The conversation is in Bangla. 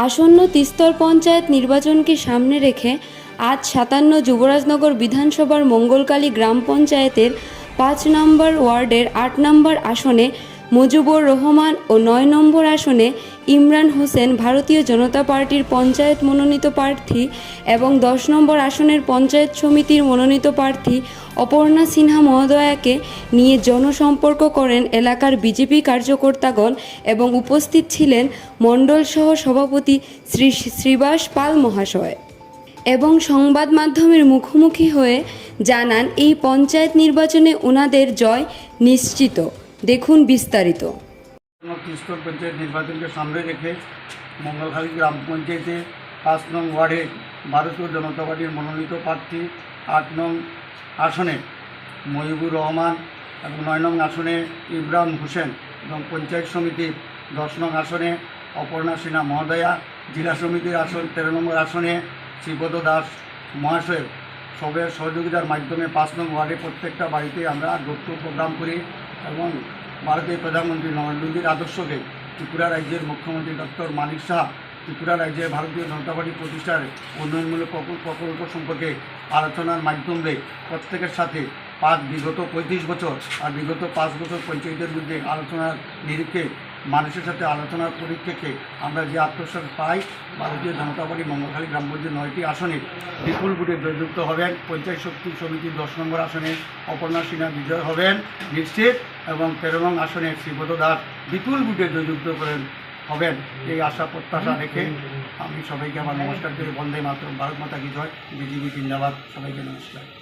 আসন্ন তিস্তর পঞ্চায়েত নির্বাচনকে সামনে রেখে আজ সাতান্ন যুবরাজনগর বিধানসভার মঙ্গলকালী গ্রাম পঞ্চায়েতের পাঁচ নম্বর ওয়ার্ডের আট নম্বর আসনে মুজিবুর রহমান ও নয় নম্বর আসনে ইমরান হোসেন ভারতীয় জনতা পার্টির পঞ্চায়েত মনোনীত প্রার্থী এবং দশ নম্বর আসনের পঞ্চায়েত সমিতির মনোনীত প্রার্থী অপর্ণা সিনহা মহোদয়াকে নিয়ে জনসম্পর্ক করেন এলাকার বিজেপি কার্যকর্তাগণ এবং উপস্থিত ছিলেন মণ্ডল সহ সভাপতি শ্রী শ্রীবাস পাল মহাশয়। এবং সংবাদ মাধ্যমের মুখোমুখি হয়ে জানান, এই পঞ্চায়েত নির্বাচনে ওনাদের জয় নিশ্চিত। দেখুন বিস্তারিত। পঞ্চায়েত নির্বাচনকে সামনে রেখে মঙ্গলখালী গ্রাম পঞ্চায়েতে পাঁচ নং ওয়ার্ডে ভারতীয় জনতা পার্টির মনোনীত প্রার্থী, আট নং আসনে মহিবুর রহমান এবং নয় নং আসনে ইব্রাহিম হোসেন এবং পঞ্চায়েত সমিতির দশ নং আসনে অপর্ণা সিনহা মহোদয়া, জেলা সমিতির আসন তেরো নম্বর আসনে শ্রীপদ দাস মহাশয় সবের সহযোগিতার মাধ্যমে পাঁচ নং ওয়ার্ডে প্রত্যেকটা বাড়িতে আমরা ডক্টর প্রোগ্রাম করি এবং ভারতের প্রধানমন্ত্রী নরেন্দ্র মোদীর আদর্শকে ত্রিপুরা রাজ্যের মুখ্যমন্ত্রী ডক্টর মানিক শাহ ত্রিপুরা রাজ্যে ভারতীয় জনতা পার্টি প্রতিষ্ঠার উন্নয়নমূলক প্রকল্প সম্পর্কে আলোচনার মাধ্যমে প্রত্যেকের সাথে পাঁচ বিগত পঁয়ত্রিশ বছর আর বিগত পাঁচ বছর পঞ্চায়েতের মধ্যে আলোচনার নিরিখে মানুষের সাথে আলোচনার পরিপ্রেক্ষে আমরা যে আত্মবিশ্বাস পাই, ভারতীয় জনতা পার্টি মঙ্গলখালী গ্রাম পঞ্চায়েত নয়টি আসনে বিপুল ভোটে জয়যুক্ত হবেন। পঞ্চায়েত শক্তি সমিতির দশ নম্বর আসনে অপর্ণা সিনহা বিজয় হবেন, নিশ্চিত, এবং তেরো নং আসনে শ্রীপদ দাস বিপুল ভোটে জয়যুক্ত করেন, হবেন। এই আশা প্রত্যাশা রেখে আমি সবাইকে আমার নমস্কার করে। বন্দে মাত্র ভারত মাতা কি জয়। বিজেপি জিন্দাবাদ। সবাইকে নমস্কার।